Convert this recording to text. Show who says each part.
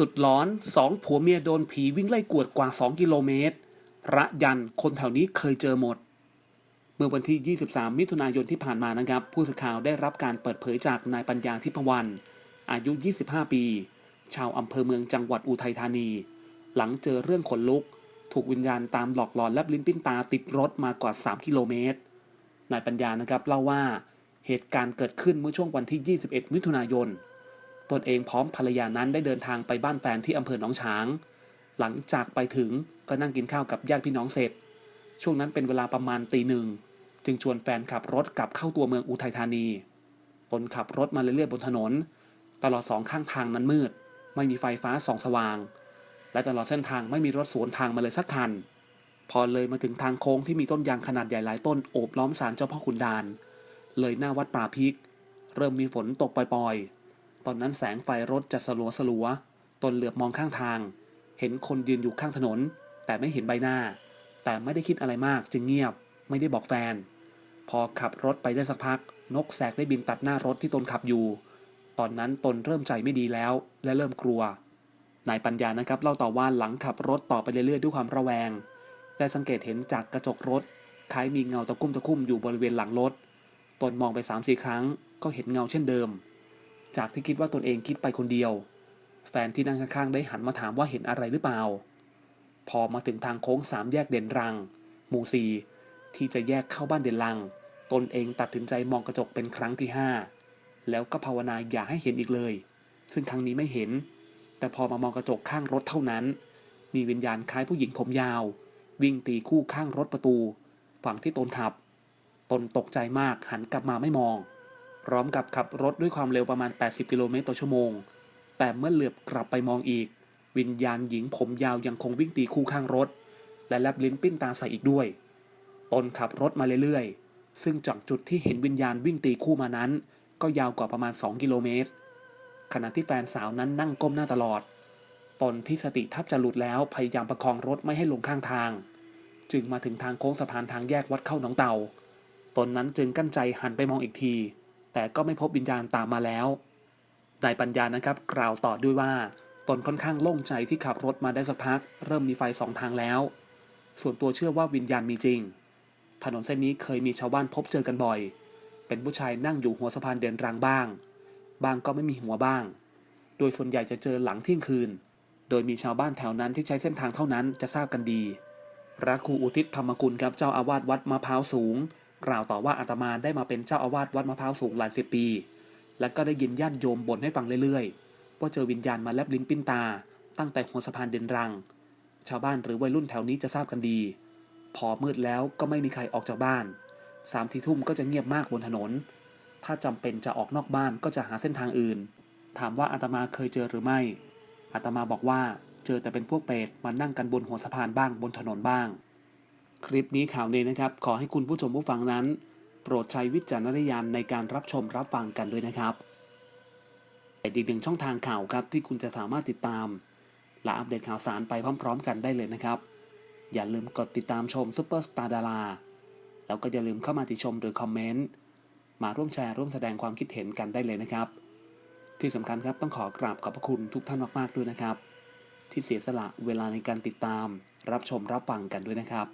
Speaker 1: สุดหลอนสองผัวเมียโดนผีวิ่งไล่กวดกว่า 2 กิโลเมตร พระยันคนแถวนี้เคยเจอหมด เมื่อวันที่ 23 มิถุนายนที่ผ่านมานะครับ ผู้สื่อข่าวได้รับการเปิดเผยจากนายปัญญาทิพวรรณอายุ 25 ปี ชาวอำเภอเมืองจังหวัดอุทัยธานี หลังเจอเรื่องขนลุก ถูกวิญญาณตามหลอกหลอนและลิ้นปิ้นตาติดรถมากว่า 3 กิโลเมตร นายปัญญานะครับเล่าว่าเหตุการณ์เกิดขึ้นเมื่อช่วงวันที่ 21 มิถุนายน ตนเองพร้อมภรรยานั้นได้เดินทางไปบ้านแฟนที่อำเภอหนองฉาง หลังจากไปถึงก็นั่งกินข้าวกับญาติพี่น้องเสร็จ ช่วงนั้นเป็นเวลาประมาณตีหนึ่งจึงชวนแฟนขับรถกลับเข้าตัวเมืองอุทัยธานี ตนขับรถมาเรื่อยๆบนถนน ตลอดสองข้างทางนั้นมืด ไม่มีไฟฟ้าส่องสว่าง และตลอดเส้นทางไม่มีรถสวนทางมาเลยสักคัน พอเลยมาถึงทางโค้งที่มีต้นยางขนาดใหญ่หลายต้นโอบล้อมศาลเจ้าพ่อขุนดาน เลยหน้าวัดป่าพิก เริ่มมีฝนตกปล่อยๆ ตอนนั้นแสงไฟรถจะสลัวสลัวตนเหลือบมองข้างทาง เห็นคนยืนอยู่ข้างถนน แต่ไม่เห็นใบหน้า แต่ไม่ได้คิดอะไรมากจึงเงียบ ไม่ได้บอกแฟน พอขับรถไปได้สักพัก นกแสกได้บินตัดหน้ารถที่ตนขับอยู่ ตอนนั้นตนเริ่มใจไม่ดีแล้ว และเริ่มกลัวนายปัญญานะครับเล่าต่อว่าหลังขับรถต่อไปเรื่อยๆด้วยความระแวง ได้สังเกตเห็นจากกระจกรถคล้ายมีเงาตะคุ่มตะคุ่มอยู่บริเวณหลังรถ ตนมองไป3ามสี่ครั้ง ก็เห็นเงาเช่นเดิม จากที่คิดว่าตนเองคิดไปคนเดียว แฟนที่นั่งข้างๆได้หันมาถามว่าเห็นอะไรหรือเปล่า พอมาถึงทางโค้งสามแยกเด่นรัง หมู่สี่ที่จะแยกเข้าบ้านเด่นรัง ตนเองตัดสินใจมองกระจกเป็นครั้งที่ห้าแล้วก็ภาวนาอย่าให้เห็นอีกเลย ซึ่งครั้งนี้ไม่เห็น แต่พอมามองกระจกข้างรถเท่านั้น มีวิญญาณคล้ายผู้หญิงผมยาว วิ่งตีคู่ข้างรถประตู ฝั่งที่ตนขับ ตนตกใจมากหันกลับมาไม่มอง พร้อมกับขับรถด้วยความเร็วประมาณ 80 กิโลเมตรต่อชั่วโมง แต่เมื่อเหลือบกลับไปมองอีก วิญญาณหญิงผมยาวยังคงวิ่งตีคู่ข้างรถ และแลบลิ้นปิ้นตาใส่อีกด้วย ตนขับรถมาเรื่อยๆ ซึ่งจากจุดที่เห็นวิญญาณวิ่งตีคู่มานั้น ก็ยาวกว่าประมาณ 2 กิโลเมตร ขณะที่แฟนสาวนั้นนั่งก้มหน้าตลอด ตนที่สติแทับจะหลุดแล้วพยายามประคองรถไม่ให้ลงข้างทาง จึงมาถึงทางโค้งสะพานทางแยกวัดเข้าหนองเต่าตนนั้นจึงกั้นใจหันไปมองอีกที แต่ก็ไม่พบวิญญาณตามมาแล้ว นายปัญญานะครับ กล่าวต่อด้วยว่า ตนค่อนข้างโล่งใจที่ขับรถมาได้สักพัก เริ่มมีไฟสองทางแล้ว ส่วนตัวเชื่อว่าวิญญาณมีจริง ถนนเส้นนี้เคยมีชาวบ้านพบเจอกันบ่อย เป็นผู้ชายนั่งอยู่หัวสะพานเดินรางบ้าง บางก็ไม่มีหัวบ้าง โดยส่วนใหญ่จะเจอหลังเที่ยงคืน โดยมีชาวบ้านแถวนั้นที่ใช้เส้นทางเท่านั้นจะทราบกันดีพระครูอุทิศธรรมกุลครับเจ้าอาวาสวัดมะพร้าวสูง กล่าวต่อว่าอาตมาได้มาเป็นเจ้าอาวาสวัดมะพร้าวสูงหลายสิบปี และก็ได้ยินญาติโยมบ่นให้ฟังเรื่อยๆ ว่าเจอวิญญาณมาแลบลิ้นปิ้นตา ตั้งแต่หัวสะพานเดินรัง ชาวบ้านหรือวัยรุ่นแถวนี้จะทราบกันดี พอมืดแล้วก็ไม่มีใครออกจากบ้านสามทีทุ่มก็จะเงียบมากบนถนน ถ้าจำเป็นจะออกนอกบ้านก็จะหาเส้นทางอื่น ถามว่าอาตมาเคยเจอหรือไม่อาตมาบอกว่าเจอแต่เป็นพวกเปรตมานั่งกันบนหัวสะพานบ้างบนถนนบ้าง คลิปนี้ข่าวนี้นะครับ ขอให้คุณผู้ชมผู้ฟังนั้น โปรดใช้วิจารณญาณในการรับชมรับฟังกันด้วยนะครับอีกหนึ่งช่องทางข่าวครับที่คุณจะสามารถติดตาม และอัปเดตข่าวสารไปพร้อม ๆ กันได้เลยนะครับ อย่าลืมกดติดตามชมซุปเปอร์สตาร์ดาราแล้วก็อย่าลืมเข้ามาติชมหรือคอมเมนต์มาร่วมแชร์ร่วมแสดงความคิดเห็นกันได้เลยนะครับ ที่สำคัญครับต้องขอกราบขอบพระคุณทุกท่านมากๆด้วยนะครับ ที่เสียสละเวลาในการติดตาม รับชมรับฟังกันด้วยนะครับ